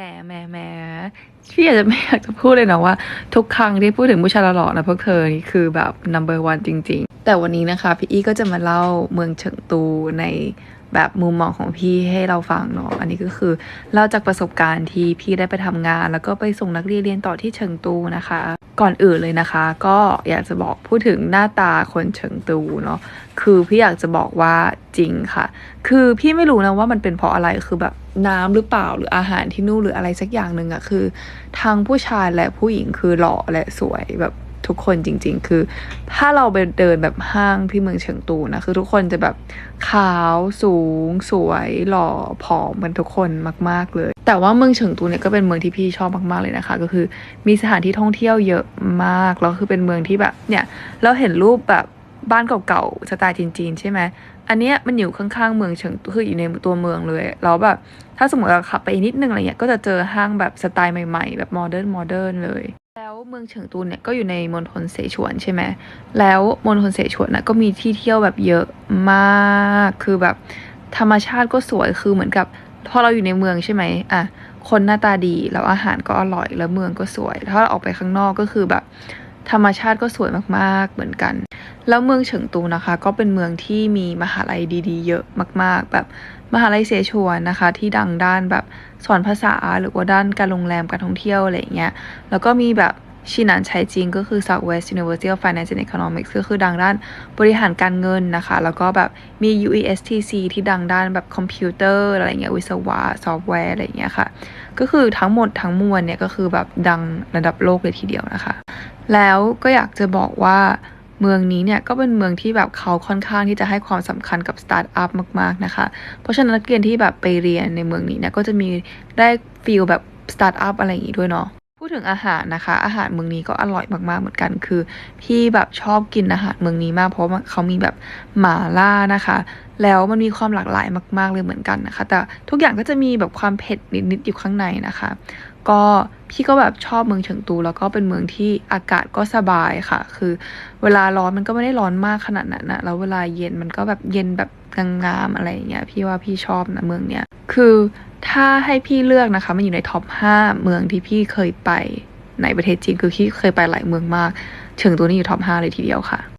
หมแหมแหมพี่อยากจะไม่อยากจะพูดเลยนะว่า ทุกครั้งที่พูดถึงผู้ชายหล่อนะพวกเธอนี่คือแบบ number one จริง ๆ แต่วันนี้นะคะ พี่อี้ก็จะมาเล่าเมืองเฉิงตูใน แบบมุมมองของพี่ให้เราฟังเนาะอันนี้ก็คือเล่าจากประสบการณ์ที่พี่ได้ไปทำงาน แล้วก็ไปส่งนักเรียนเรียนต่อที่เฉิงตูนะคะ ก่อนอื่นเลยนะคะ ก็อยากจะบอกพูดถึงหน้าตาคนเฉิงตูเนาะคือพี่อยากจะบอกว่าจริงค่ะ คือพี่ไม่รู้นะว่ามันเป็นเพราะอะไรคือแบบน้ำหรือเปล่าหรืออาหารที่นู่นหรืออะไรสักอย่างหนึ่งอะคือ ทั้งผู้ชายและผู้หญิงคือหล่อและสวยแบบ ทุกคนจริง ๆ คือถ้าเราไปเดินแบบห้างที่เมืองเฉิงตูนะคือทุกคนจะแบบขาวสูง สวยหล่อผอมกันทุกคนมาก ๆเลย แต่ว่าเมืองเฉิงตูเนี่ยก็เป็นเมืองที่พี่ชอบมากๆเลยนะคะ ก็คือมีสถานที่ท่องเที่ยวเยอะมากแล้วคือเป็นเมืองที่แบบเนี่ยเราเห็นรูปแบบบ้านเก่าๆสไตล์จีนๆใช่ไหมอันเนี้ยมันอยู่ข้างๆเมืองเฉิงตูคืออยู่ในตัวเมืองเลยแล้วแบบถ้าสมมติเราขับไปนิดนึงอะไรเงี้ยก็จะเจอห้างแบบสไตล์ใหม่ๆ แบบโมเดิร์นโมเดิร์นเลย เมืองเฉิงตูเนี่ยก็อยู่ในมณฑลเสฉวนใช่ไหมแล้วมณฑลเสฉวนนะก็มีที่เที่ยวแบบเยอะมาก คือแบบธรรมชาติก็สวย คือเหมือนกับพอเราอยู่ในเมืองใช่ไหมอะ คนหน้าตาดีแล้วอาหารก็อร่อยแล้วเมืองก็สวย ถ้าเราออกไปข้างนอกก็คือแบบ ธรรมชาติก็สวยมากๆเหมือนกัน แล้วเมืองเฉิงตูนะคะ ก็เป็นเมืองที่มีมหาลัยดีๆ เยอะมาก ๆ แบบมหาลัยเสฉวนนะคะ ที่ดังด้านแบบสอนภาษาหรือว่าด้านการโรงแรมการท่องเที่ยวอะไรอย่างเงี้ย แล้วก็มีแบบ ชินันชัยจิงก็คือ Southwest University of Finance and Economics ก็คือดังด้านบริหารการเงินนะคะ แล้วก็แบบมี UESTC ที่ดังด้านแบบคอมพิวเตอร์อะไรเงี้ยวิศวะซอฟต์แวร์อะไรอย่างเงี้ยค่ะ ก็คือทั้งหมดทั้งมวลเนี่ยก็คือแบบดังระดับโลกเลยทีเดียวนะคะ แล้วก็อยากจะบอกว่าเมืองนี้เนี่ยก็เป็นเมืองที่แบบเขาค่อนข้างที่จะให้ความสำคัญกับสตาร์ทอัพมากๆนะคะ เพราะฉะนั้นนักเรียนที่แบบไปเรียนในเมืองนี้เนี่ยก็จะมีได้ฟีลแบบสตาร์ทอัพอะไรอย่างงี้ด้วยเนาะ พูดถึงอาหารนะคะ อาหารเมืองนี้ก็อร่อยมากๆเหมือนกันคือ พี่แบบชอบกินอาหารเมืองนี้มากเพราะว่าเขามีแบบหม่าล่านะคะ แล้วมันมีความหลากหลายมาก ๆเลยเหมือนกันนะคะ แต่ทุกอย่างก็จะมีแบบความเผ็ดนิดๆอยู่ข้างในนะคะ ก็พี่ก็แบบชอบเมืองเฉิงตู แล้วก็เป็นเมืองที่อากาศก็สบายค่ะ คือ เวลาร้อนมันก็ไม่ได้ร้อนมากขนาดนั้นนะแล้วเวลาเย็นมันก็แบบเย็นแบบกลางๆอะไรอย่างเงี้ยพี่ว่าพี่ชอบนะเมืองเนี้ยคือ ถ้าให้พี่เลือกนะคะ มันอยู่ในท็อป 5 เมืองที่พี่เคยไปในประเทศจีน คือพี่เคยไปหลายเมืองมาก เฉิงตูนี่อยู่ท็อป 5 เลยทีเดียวค่ะ